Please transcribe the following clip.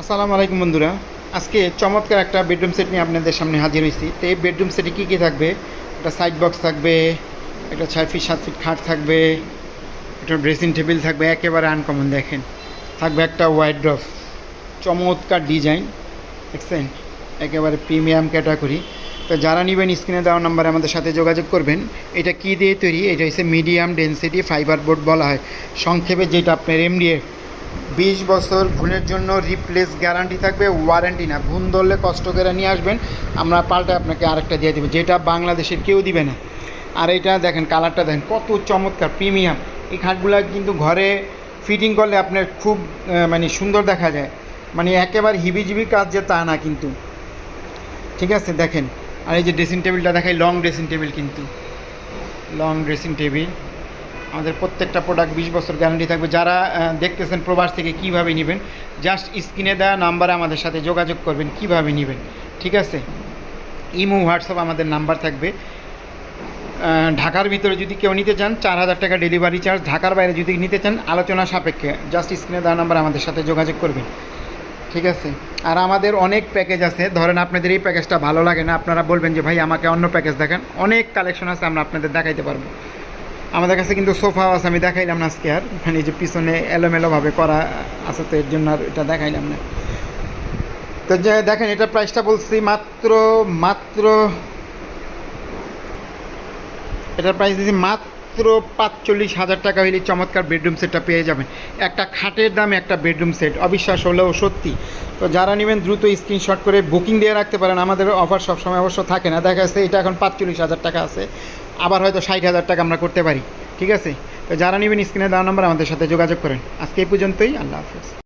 আসসালামু আলাইকুম বন্ধুরা। আজকে চমৎকার একটা বেডরুম সেট নিয়ে আপনাদের সামনে হাজির হয়েছি। তো এই বেডরুম সেটে কী কী থাকবে? একটা সাইড বক্স থাকবে, একটা ছয় ফিট সাত ফিট খাট থাকবে, একটা ড্রেসিং টেবিল থাকবে, একেবারে আনকমন দেখেন। থাকবে একটা ওয়াইড ড্রফ চমৎকার ডিজাইন দেখছেন? একেবারে প্রিমিয়াম ক্যাটাগরি তো যারা নেবেন স্ক্রিনে দেওয়া নাম্বারে আমাদের সাথে যোগাযোগ করবেন। এটা কি দিয়ে তৈরি? এটা হচ্ছে মিডিয়াম ডেন্সিটি ফাইবার বোর্ড বলা হয়। সংক্ষেপে যেটা আপনার এমডিএফ বিশ বছর ঘুণের জন্য রিপ্লেস গ্যারান্টি থাকবে ওয়ারেন্টি না। ঘুণ ধরলে কষ্ট করে নিয়ে আসবেন। আমরা পাল্টে আপনাকে আরেকটা দিয়ে দেবো, যেটা বাংলাদেশের কেউ দিবে না। আর এটা দেখেন কালারটা দেখেন, কত চমৎকার প্রিমিয়াম এই খাটগুলো কিন্তু ঘরে ফিটিং করলে আপনার খুব মানে সুন্দর দেখা যায়। মানে একেবারে হিবিজিবি কাজ যে তা না কিন্তু। ঠিক আছে, দেখেন। আর এই যে ড্রেসিং টেবিলটা দেখাই লং ড্রেসিং টেবিল কিন্তু। লং ড্রেসিং টেবিল আমাদের প্রত্যেকটা প্রোডাক্ট বিশ বছর গ্যারান্টি থাকবে। যারা দেখতেছেন প্রবাস থেকে কীভাবে নেবেন জাস্ট স্ক্রিনে দেওয়া নাম্বারে আমাদের সাথে যোগাযোগ করবেন কীভাবে নেবেন, ঠিক আছে? ইমো, হোয়াটসঅ্যাপ আমাদের নাম্বার থাকবে। ঢাকার ভিতরে যদি কেউ নিতে চান, চার হাজার টাকা ডেলিভারি চার্জ ঢাকার বাইরে যদি নিতে চান, আলোচনা সাপেক্ষে জাস্ট স্ক্রিনে দেওয়া নাম্বার আমাদের সাথে যোগাযোগ করবেন, ঠিক আছে? আর আমাদের অনেক প্যাকেজ আছে। ধরেন আপনাদের এই প্যাকেজটা ভালো লাগে না, আপনারা বলবেন যে, ভাই, আমাকে অন্য প্যাকেজ দেখান। অনেক কালেকশন আছে, আমরা আপনাদের দেখাইতে পারব। আমাদের কাছে কিন্তু সোফাও আছে, আমি দেখাইলাম না আজকে আর। মানে যে পিছনে এলোমেলোভাবে করা আছে, তো এর জন্য আর এটা দেখাইলাম না। তো যে দেখেন, এটা প্রাইসটা বলছি মাত্র মাত্র, এটার প্রাইস দিয়েছি মাত্র পাঁচচল্লিশ হাজার টাকা হলে চমৎকার বেডরুম সেটটা পেয়ে যাবেন। একটা খাটের দামে একটা বেডরুম সেট অবিশ্বাস হলেও সত্যি। তো যারা নেবেন দ্রুত স্ক্রিনশট করে বুকিং দিয়ে রাখতে পারেন। আমাদের অফার সবসময় অবশ্য থাকে না। দেখা যাচ্ছে এটা এখন পাঁচচল্লিশ হাজার টাকা আছে। আবার হয়তো ষাট হাজার টাকা আমরা করতে পারি। ঠিক আছে? তো যারা নেবেন স্ক্রিনে দেওয়া নম্বর আমাদের সাথে যোগাযোগ করেন। আজকে এই পর্যন্তই। আল্লাহ হাফেজ।